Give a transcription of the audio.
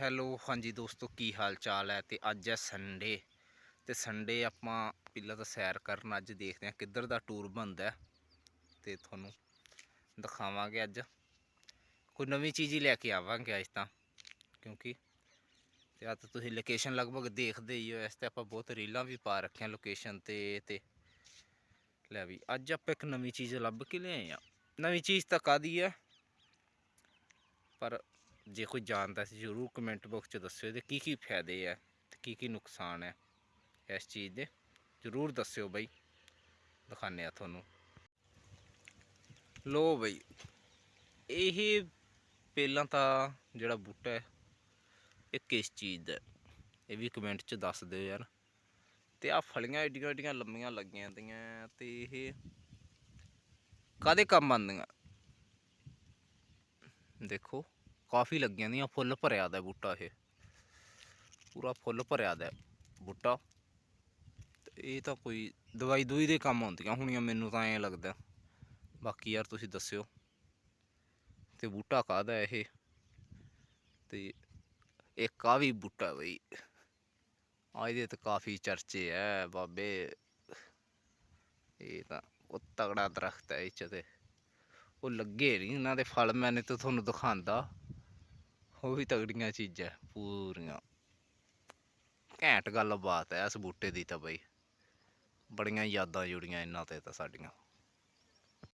Hello, ਹਾਂਜੀ ਦੋਸਤੋ, ਕੀ ਹਾਲ ਚਾਲ ਹੈ? ਤੇ ਅੱਜ ਹੈ ਸੰਡੇ ਤੇ ਸੰਡੇ ਆਪਾਂ ਪਹਿਲਾਂ ਤਾਂ ਸੈਰ ਕਰਨ ਅੱਜ ਦੇਖਦੇ ਹਾਂ ਕਿੱਧਰ ਦਾ ਟੂਰ ਬਣਦਾ ਹੈ। ਤੇ ਤੁਹਾਨੂੰ ਦਿਖਾਵਾਂਗੇ ਅੱਜ। ਕੋਈ ਨਵੀਂ ਚੀਜ਼ ਹੀ ਲੈ ਕੇ ਆਵਾਂਗੇ ਅੱਜ ਤਾਂ, ਕਿਉਂਕਿ ਤੇ ਅੱਜ ਤੁਸੀਂ ਲੋਕੇਸ਼ਨ ਲਗਭਗ ਦੇਖਦੇ ਹੀ ਹੋ, ਇਸ ਤੇ ਆਪਾਂ ਬਹੁਤ ਰੀਲਾਂ ਵੀ ਪਾ ਰੱਖੀਆਂ ਲੋਕੇਸ਼ਨ ਤੇ ਤੇ ਲੈ ਵੀ, ਅੱਜ ਆਪਾਂ ਇੱਕ ਨਵੀਂ ਚੀਜ਼ ਲੱਭ ਕੇ ਲਿਆਏ ਆ ਨਵੀਂ ਚੀਜ਼ ਤਾਂ ਕਾਦੀ ਹੈ? ਪਰ ਜੇ ਕੋਈ ਜਾਣਦਾ ਸੀ ਜ਼ਰੂਰ ਕਮੈਂਟ ਬਾਕਸ 'ਚ ਦੱਸਿਓ ਇਹਦੇ ਕੀ ਕੀ ਫਾਇਦੇ ਆ ਤੇ ਕੀ ਕੀ ਨੁਕਸਾਨ ਹੈ ਇਸ ਚੀਜ਼ ਦੇ, ਜ਼ਰੂਰ ਦੱਸਿਓ ਬਈ। ਦਿਖਾਣੇ ਆ ਤੁਹਾਨੂੰ। ਲੋ ਬਈ, ਇਹ ਪਹਿਲਾਂ ਤਾਂ ਜਿਹੜਾ ਬੂਟਾ ਹੈ, ਇਹ ਕਿਸ ਚੀਜ਼ ਦਾ ਇਹ ਵੀ ਕਮੈਂਟ 'ਚ ਦੱਸ ਦਿਓ ਯਾਰ। ਤੇ ਆ ਫਲੀਆਂ ਏਡੀਆਂ ਏਡੀਆਂ ਲੰਮੀਆਂ ਲੱਗੀਆਂ ਦੀਆਂ ਤੇ ਇਹ ਕਾਦੇ ਕੰਮ ਆਉਂਦੀਆਂ? ਦੇਖੋ। ਕਾਫੀ ਲੱਗੀਆਂ ਦੀਆਂ, ਫੁੱਲ ਭਰਿਆ ਦਾ ਬੂਟਾ ਇਹ। ਪੂਰਾ ਫੁੱਲ ਭਰਿਆ ਦਾ ਬੂਟਾ। ਤੇ ਇਹ ਤਾਂ ਕੋਈ ਦਵਾਈ ਦੂਈ ਦੇ ਕੰਮ ਆਉਂਦੀਆਂ ਹੋਣੀਆਂ, ਮੈਨੂੰ ਤਾਂ ਐਂ ਲੱਗਦਾ। ਬਾਕੀ ਯਾਰ ਤੁਸੀਂ ਦੱਸਿਓ। ਤੇ ਬੂਟਾ ਕਾਹਦਾ ਇਹ? ਤੇ ਇੱਕ ਆ ਵੀ ਬੂਟਾ ਬਈ। ਆ ਇਹਦੇ ਤੇ ਕਾਫੀ ਚਰਚੇ ਐ ਬਾਬੇ। ਇਹ ਤਾਂ ਉਹ ਤਗੜਾ ਦਰਖਤ ਹੈ ਇਹ ਚ ਤੇ। ਉਹ ਲੱਗੇ ਨਹੀਂ ਇਹਨਾਂ ਦੇ ਫਲ, ਮੈਨੇ ਤਾਂ ਤੁਹਾਨੂੰ ਦਿਖਾਉਂਦਾ। ਉਹ ਵੀ ਤਗੜੀਆਂ ਚੀਜ਼ਾਂ, ਪੂਰੀਆਂ। ਘੈਂਟ ਗੱਲ ਬਾਤ ਹੈ ਇਸ ਬੂਟੇ ਦੀ ਤਾਂ ਬਈ। ਬੜੀਆਂ ਯਾਦਾਂ ਜੁੜੀਆਂ ਇਹਨਾਂ ਤੇ ਤਾਂ ਸਾਡੀਆਂ।